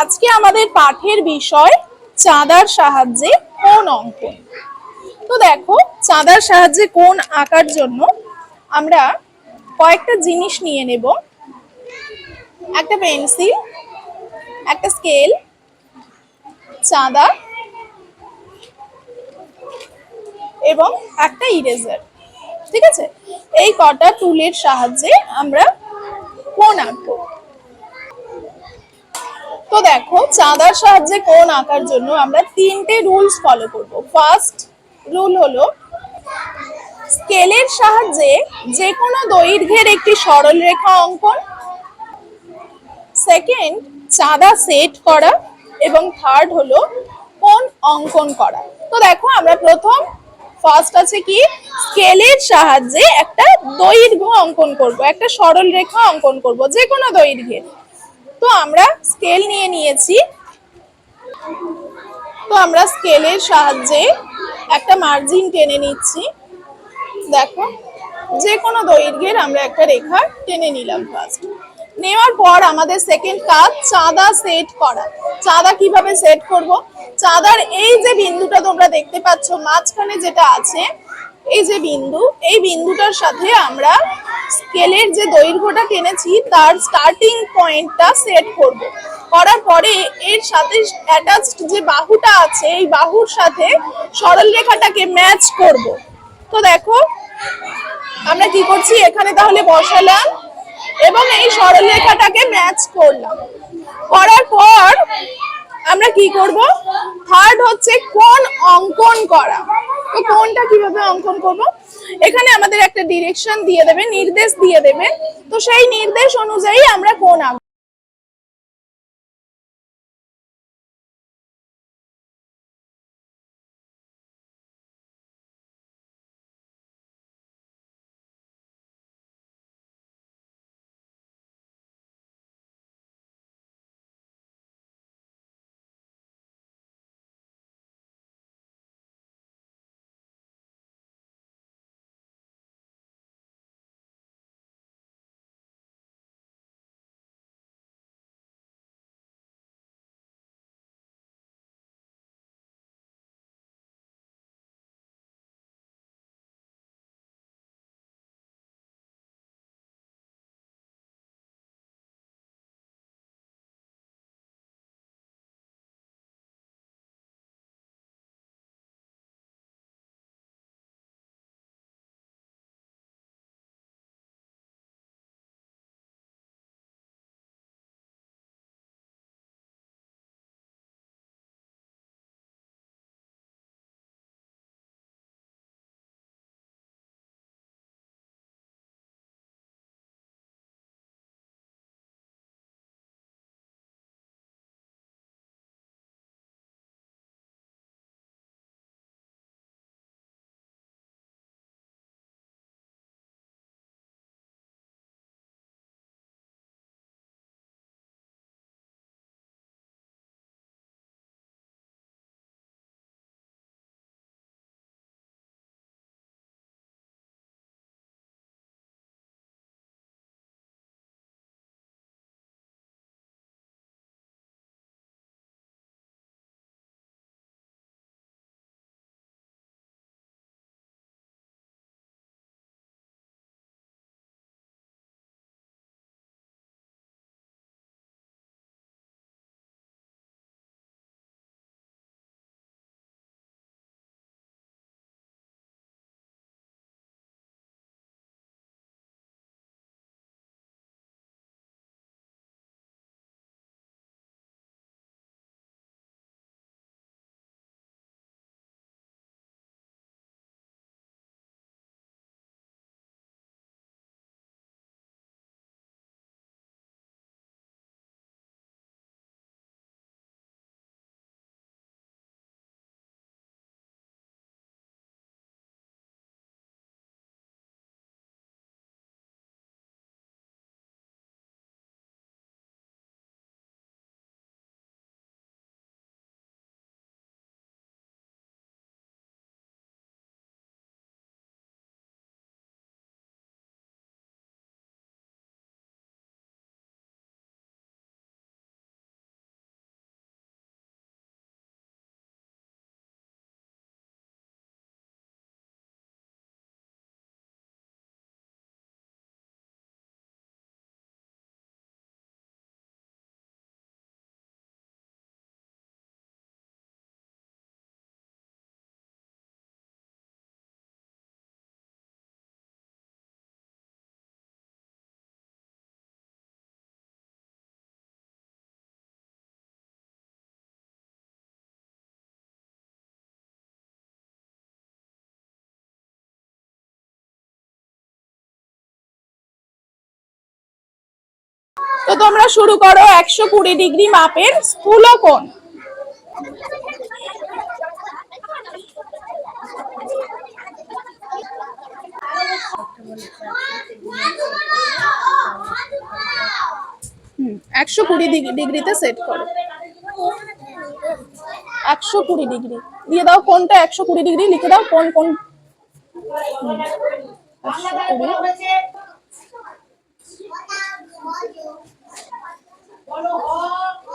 আজকে আমাদের পাঠের বিষয় চাঁদার সাহায্যে কোন অঙ্কন? তো দেখো, চাঁদার সাহায্যে কোন আঁকার জন্য আমরা কয়েকটা জিনিস নিয়ে নেব। একটা পেন্সিল, একটা স্কেল, চাঁদা এবং একটা ইরেজার ঠিক আছে? এই কটা টুলের সাহায্যে আমরা কোন আঁকবো? তো দেখো, চাঁদার সাহায্যে কোন আঁকার জন্য আমরা তিনটে রুলস ফলো করব। ফার্স্ট রুল হলো, স্কেলের সাহায্যে যে কোনো দৈর্ঘ্যের একটি সরল রেখা অঙ্কন। সেকেন্ড চাঁদা সেট করা। এবং থার্ড হলো কোন অঙ্কন করা। তো দেখো, আমরা প্রথম ফার্স্ট আছে কি? স্কেলের সাহায্যে একটা দৈর্ঘ্য অঙ্কন করব, একটা সরল রেখা অঙ্কন করব যে কোনো দৈর্ঘ্যের। তো আমরা স্কেল নিয়ে নিয়েছি। তো আমরা স্কেলের সাহায্যে একটা মার্জিন টেনে নিচ্ছি। দেখো যে কোনো দৈর্ঘ্যের আমরা একটা রেখা টেনে নিলাম ফার্স্ট নেওয়ার পর আমাদের সেকেন্ড কাজ চাঁদা সেট করা। চাঁদা কীভাবে সেট করব? চাঁদার এই যে বিন্দুটা তোমরা দেখতে পাচ্ছ, মাঝখানে যেটা আছে, এই যে বিন্দু, এই বিন্দুটার সাথে আমরা স্কেলের যে দৈর্ঘ্যটা টেনেছি তার স্টার্টিং পয়েন্টটা সেট করব। করার পরে এর সাথে অ্যাটাচড যে বাহুটা আছে, এই বাহুর সাথে সরল রেখাটাকে ম্যাচ করব। তো দেখো, আমরা কি করছি? এখানে তাহলে বসালাম এবং এই সরলরেখাটাকে ম্যাচ করলাম। করার পর আমরা কি করব? থার্ড হচ্ছে কোন অঙ্কন করা। তো কোনটা কীভাবে অঙ্কন করব? এখানে আমাদের একটা ডিরেকশন দিয়ে দেবে, নির্দেশ দিয়ে দেবে। তো সেই নির্দেশ অনুযায়ী আমরা কোন তো তোমরা শুরু করো একশো কুড়ি ডিগ্রি মাপের স্থূলকোণ হুম, একশো কুড়ি ডিগ্রিতে সেট করো। একশো কুড়ি ডিগ্রি। দিয়ে দাও কোনটা একশো কুড়ি ডিগ্রি, লিখে দাও কোন কোন। একশো কুড়ি। Olha!